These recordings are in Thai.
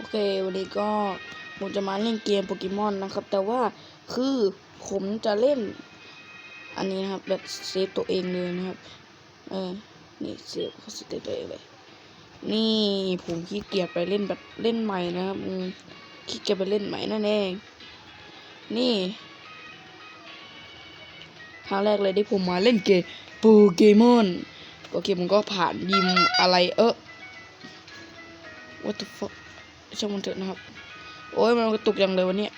โอเค วันนี้ก็ผมจะมาเล่นเกมโปเกมอนนะครับ แต่ว่าคือผมจะเล่น อันนี้นะครับ แบบเซฟตัวเองเลยนะครับ เออ นี่เซฟเขาเซฟตัวเองเลยนี่ผมขี้เกียจไปเล่นแบบเล่นใหม่นะครับขี้เกียจไปเล่นใหม่นั่นเอง นี่ครั้งแรกเลยที่ผมมาเล่นเกมโปเกมอนโอเคผมก็ผ่านยิมอะไรเออ what the fuck ช่างมันเถอะนะครับ โอ้ยมันกระตุกอย่างเลยวันนี้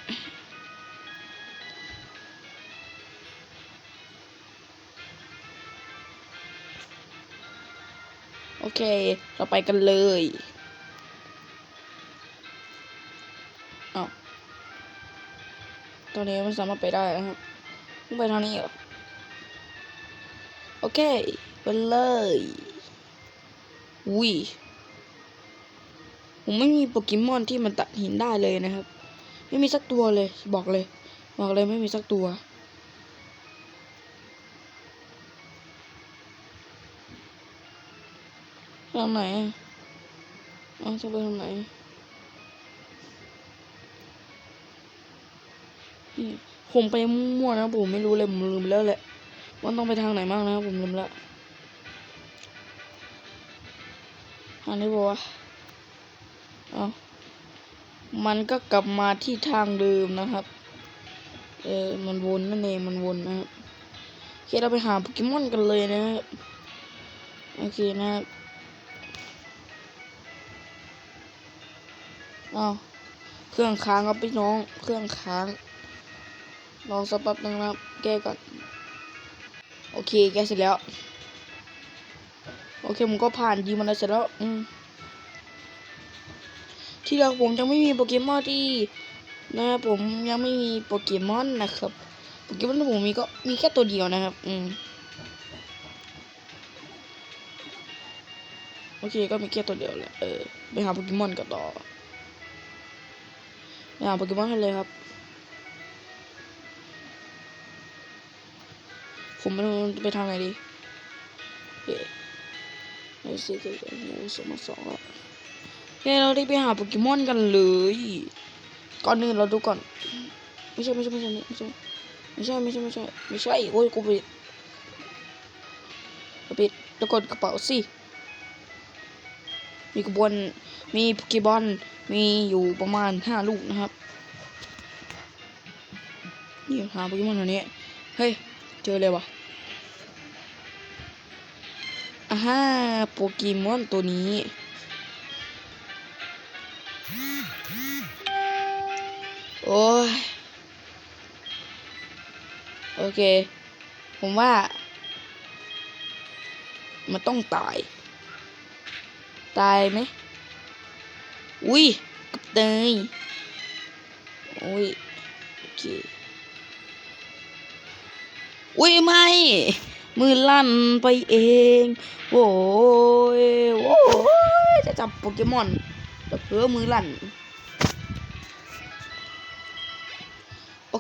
โอเค เราไปกันเลยอ้าตอนนี้ไม่สามารถไปได้นะครับต้องไปทางนี้เหรอ โอเค ไปเลยอุ้ย ผมไม่มีโปเกมอนที่มันตัดหินได้เลยนะครับ ไม่มีสักตัวเลย บอกเลย บอกเลยไม่มีสักตัว ทางไหนอะเอ้าจะไปทางไหนผมไปมั่วนะผมไม่รู้เลยผมลืมแล้วแหละว่าต้องไปทางไหนบ้างนะผมลืมแล้วทางนี้บอกว่า เอามันก็กลับมาที่ทางเดิมนะครับ เออ มันวนนั่นเอง มันวนนะครับโอเคเราไปหาโปเกมอนกันเลยนะครับโอเคนะครับเอาเครื่องค้างครับพี่น้อง เครื่องค้างรองสักแป๊บนึงนะครับ แก้ก่อน โอเค แก้เสร็จแล้ว โอเคผมก็ผ่านยีมันได้เสร็จแล้ว อืม ที่เราผมยังไม่มีโปเกมอนที่นะครับผมยังไม่มีโปเกมอนนะครับ โปเกมอนที่ผมมีก็มีแค่ตัวเดียวนะครับ อืมโอเคก็มีแค่ตัวเดียวแหละเออไปหาโปเกมอนกันต่อไปหาโปเกมอนกันเลยครับ ผมไม่รู้ไปทางไหนดีเอ๊ะไอ้สิเกิดโอ้สองมาสองแล้ว เฮ้ยเราได้ไปหาโปเกมอนกันเลย ก่อนหนึ่งเราดูก่อน ไม่ใช่ไม่ใช่ไม่ใช่ไม่ใช่ไม่ใช่ไม่ใช่ไม่ใช่ไม่ใช่โอ้ยกูปิดกูปิดแล้วกดกระเป๋าสิมีกระบวนมีโปเกมอนมีอยู่ประมาณห้าลูกนะครับนี่หาโปเกมอนตัวนี้เฮ้ยเจอเลยวะอ่าฮะโปเกมอนตัวนี้ อ้ย โอเค ผมว่า มันต้องตาย ตายไหม อุ้ยกับเตยอุ้ย โอเค อุ้ย ไม่ มือลั่นไปเอง โว้ย โว้ย จะจับโปเกมอนแต่เพื่อมือลั่น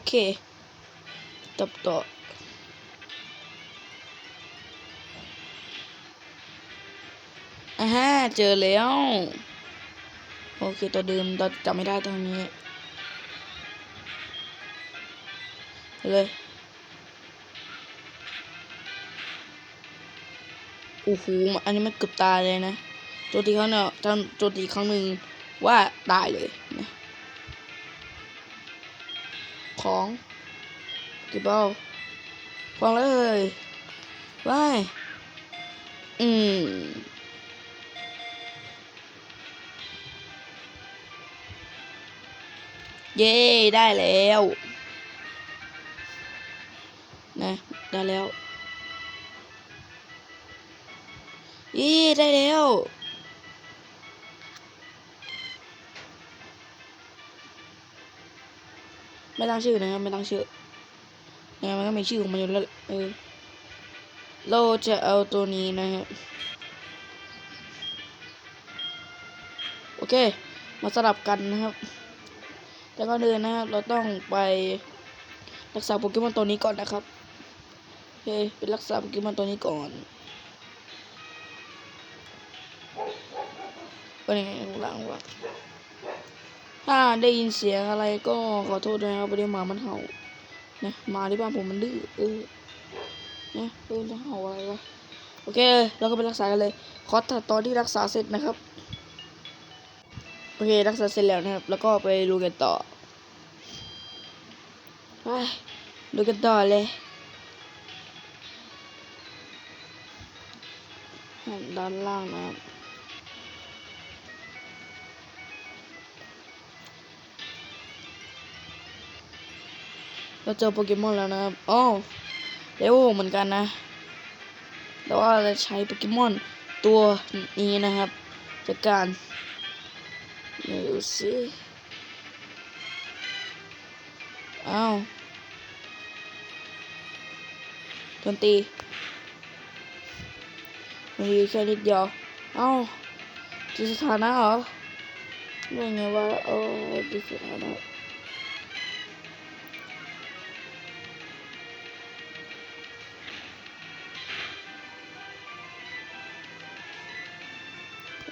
โอเคจับต่ออ่าฮะเจอแล้ว โอเค ตัวเดิมเราจำไม่ได้ตอนนี้ เลย โอ้โห อันนี้มันเกือบตายเลยนะโจตีเขาเนี่ยทำโจตีครั้งหนึ่งว่าตายเลยนะ ของเก็บเอาฟังเลยไปอืมเย้ ได้แล้วนะได้แล้วเย้ได้แล้ว ไม่ตั้งชื่อนะครับไม่ตั้งชื่อยังไงมันก็มีชื่อของมันอยู่แล้วเออเราจะเอาตัวนี้นะครับโอเค มาสลับกันนะครับแล้วก็เดินนะครับเราต้องไปรักษาโปเกมอนตัวนี้ก่อนนะครับโอเคไปรักษาโปเกมอนตัวนี้ก่อนเป็นยังไงหลังวะ ถ้าได้ยินเสียงอะไรก็ขอโทษด้วยนะครับพอดีหมามันเห่านะหมาที่บ้านผมมันดื้อเออนี่ยเออจะเห่าอะไรวะโอเค เราก็ไปรักษากันเลยขอตัดตอนที่รักษาเสร็จนะครับโอเครักษาเสร็จแล้วนะครับ แล้วก็ไปดูกันต่อไปดูกันต่อเลยด้านล่างนะครับ เราเจอโปเกมอนแล้วนะครับอ๋อเลโวเหมือนกันนะ แต่ว่าเราใช้โปเกมอนตัวนี้นะครับ จากการเดี๋ยวดูสิอ้าวโจนตีมันดีแค่นิดเดียว เอ้าจีสถานะเหรอไม่ไงว่าเออจีสถานะ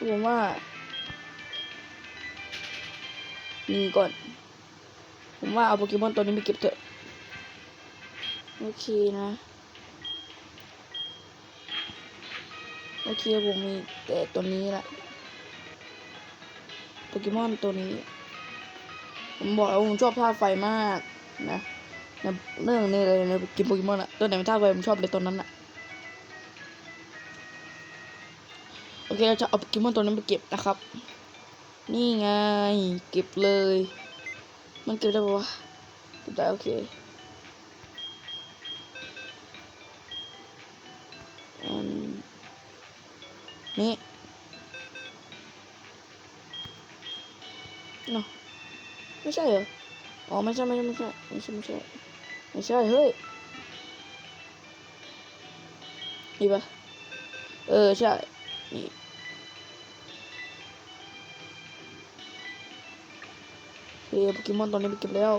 ผมว่านี่ก่อน ผมว่าเอาโปเกมอนตัวนี้ไปเก็บเถอะ โอเคนะ โอเคผมมีแต่ตัวนี้แหละโปเกมอนตัวนี้ ผมบอกแล้วผมชอบธาตุไฟมากนะในเรื่องนี้เลยในเกินโปเกมอนอะตัวไหนเป็นธาตุไฟผมชอบเลยตัวนั้นอะ โอเคเราจะเอาโปเกมอนตัวนั้นไปเก็บนะครับ นี่ไง เก็บเลย มันเก็บได้ปะวะเก็บได้โอเคอันนี่เนาะไม่ใช่เหรอ อ๋อไม่ใช่ไม่ใช่ไม่ใช่ไม่ใช่ไม่ใช่ไม่ใช่เฮ้ยนี่ปะเออใช่นี่ โปเกมอนตอนนี้ไปเก็บแล้ว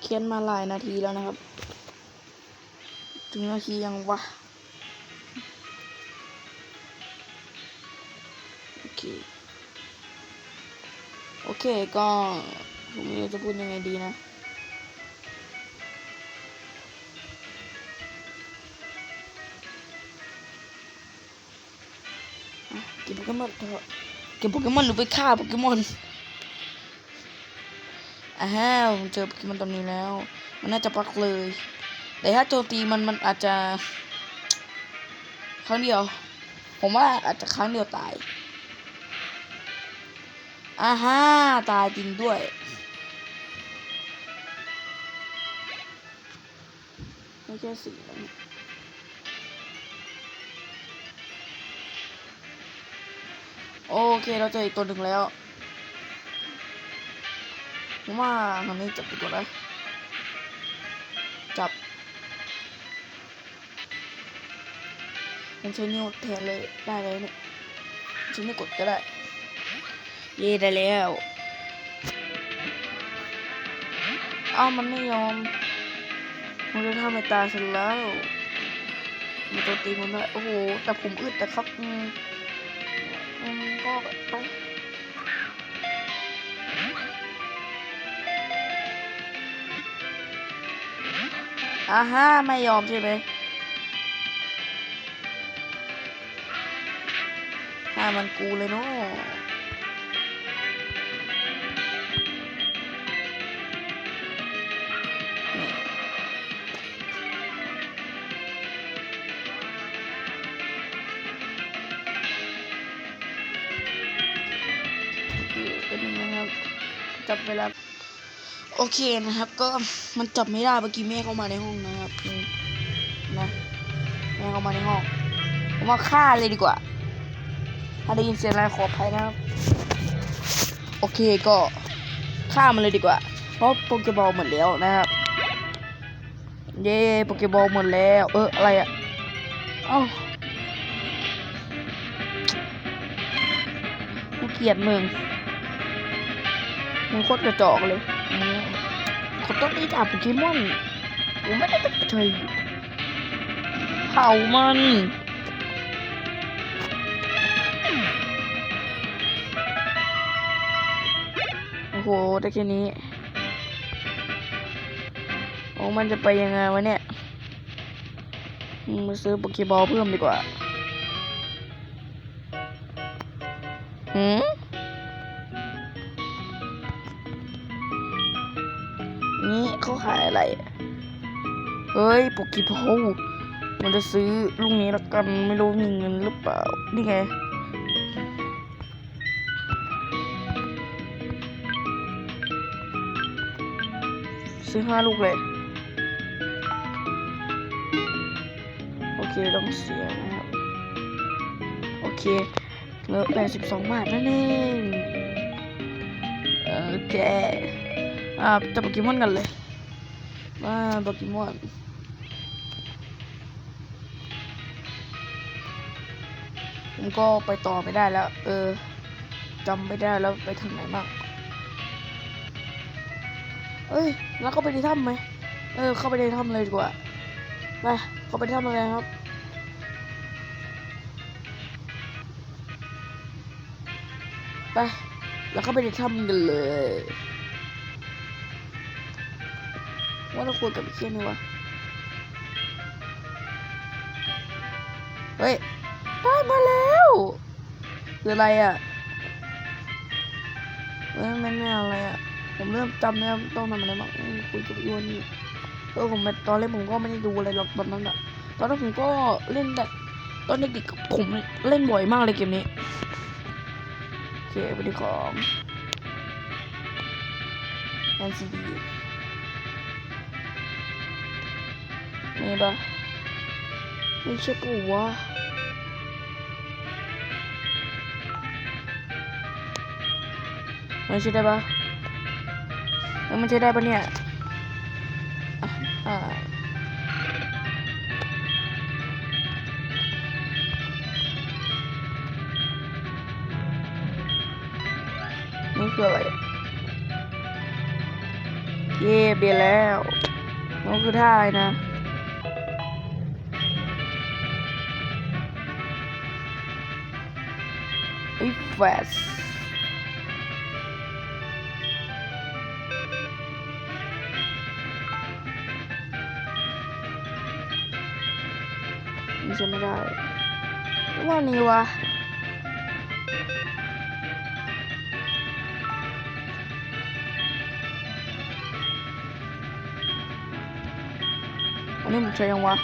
เขียนมาหลายนาทีแล้วนะครับ ถึงนาทียังวะโอเคโอเคก็ผมจะพูดยังไงดีนะ มอนเถอะเก็บโปเกมอนหรือไปฆ่าโปเกมอนอ้าวผมเจอโปเกมอนตัวนี้แล้ว มันน่าจะปักเลย แต่ถ้าโจมตีมันมันอาจจะครั้งเดียว ผมว่าอาจจะครั้งเดียวตายอ่าฮะตายจริงด้วยไม่ใช่สีแล้ว โอเคเราเจออีกตัวหนึ่งแล้วผมว่าทางนี้จับดีกว่านะจับมันใช้นิ้วแทนเลยได้เลยเนี่ยใช้นิ้วกดก็ได้ เย่ได้แล้ว เอ้ามันไม่ยอมมันจะทำให้ตายฉันแล้ว มันตัวตีมันได้โอ้โหแต่ผมอึดแต่ครับ อืมอืมก็ไปอ่าฮะไม่ยอมใช่ไหมห้ามันกูเลยเนาะ เคเป็นยังไงครับ จับเวลา โอเคนะครับ ก็มันจับไม่ได้เมื่อกี้แม่เข้ามาในห้องนะครับนะแม่เข้ามาในห้องผมว่าฆ่าเลยดีกว่า ถ้าได้ยินเสียงอะไรขออภัยนะครับ โอเคก็ฆ่ามันเลยดีกว่า เพราะโปเกบอลหมดแล้วนะครับ เย้โปเกบอลหมดแล้ว เอออะไรอะเอ้ากูเกลียดมึง มึงโคตรกระจอกเลยอืมขผมต้องตีจับโปเกมอนผมไม่ได้ตั้งใจเผามันโอ้โหได้แค่นี้โอ้มันจะไปยังไงวะเนี่ยอืมมาซื้อโปเกบอลเพิ่มดีกว่า หืม ขายอะไร เฮ้ยโปเกบอลมันจะซื้อลูกนี้ละกันไม่รู้มีเงินหรือเปล่า นี่ไงซื้อห้าลูกเลย โอเคต้องเสียนะครับ โอเคเหลือแปดสิบสองบาทนั่นเองโอเค อ่าจับโปเกมอนกันเลย มาโปเกมอนผมก็ไปต่อไม่ได้แล้ว เออจำไม่ได้แล้วไปทางไหนบ้างเอ้ย แล้วเขาไปในถ้ำไหม เออ เข้าไปในถ้ำเลยดีกว่า ไป เข้าไปถ้ำเลยครับ ไป แล้วเข้าไปในถ้ำกันเลย ว่าเราควรกับไอ้เคียนี่วะ เฮ้ย ได้มาแล้วคืออะไรอะเอ้ยไม่ไม่อะไรอะ ผมเริ่มจำแล้วต้องทำอะไรบ้างคุยกับยวนนี่เออผมตอนแรกผมก็ไม่ได้ดูอะไรหรอกตอนนั้นอะตอนนั้นผมก็เล่นแต่ตอนเด็กๆผมเล่นบ่อยมากเลยเกมนี้โอเคไปดีของแนี่ปะไม่ใช่ปะวะมันใช่ได้ปะเออมันใช่ได้ปะเนี่ยอ่านี่คืออะไรเย่เบียแล้วนั่นคือท่าอะไรนะ ไอ้แฟสนี่ใช่ไม่ได้ว่านี่วะอันนี้ผมใช้ยังวะ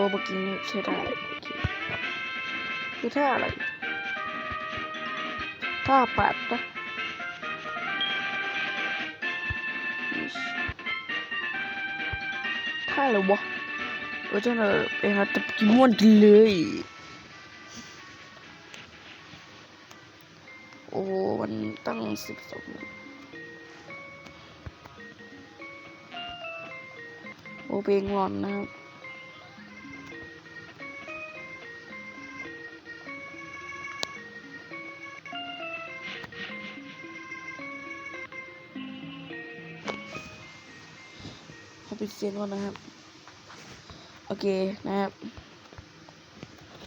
อ้เมื่อกี้นี่ใช้ได้โอเคคือท่าอะไรท่าปัดปะอิ๊ชท่าอะไรวะเออเจ้าเราไปหาจับกิมอนกันเลยโอ้มันตั้งสิบสองโอเพลงหลอนนะครับ เขาปิดเสียงก่อนนะครับ โอเคนะครับ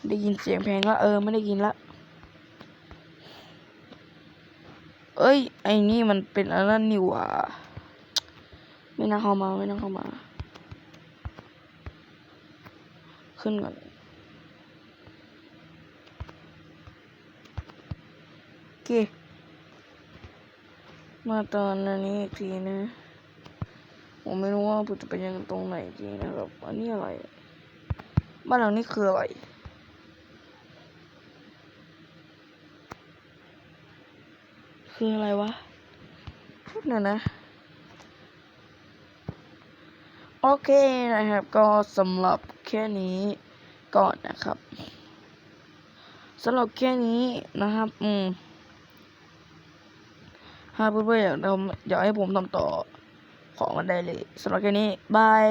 ได้ยินเสียงเพลงแล้วเออไม่ได้ยินละเอ้ย ไอ้นี่มันเป็นอะไรนี่ว่าไม่น่าเข้ามาไม่น่าเข้ามา ขึ้นก่อนโอเคมาตอนอันนี้อีกทีนะ ผมไม่รู้ว่าผมจะไปยังตรงไหนจริงนะครับ อันนี้อะไร บ้านหลังนี้คืออะไร คืออะไรวะเดี๋ยนะ โอเคนะครับ ก็สำหรับแค่นี้ก่อนนะครับสำหรับแค่นี้นะครับ อืมถ้าเพื่อนๆอยากทำอยากให้ผมทำต่อ ของกันได้เลยสำหรับแค่นี้บาย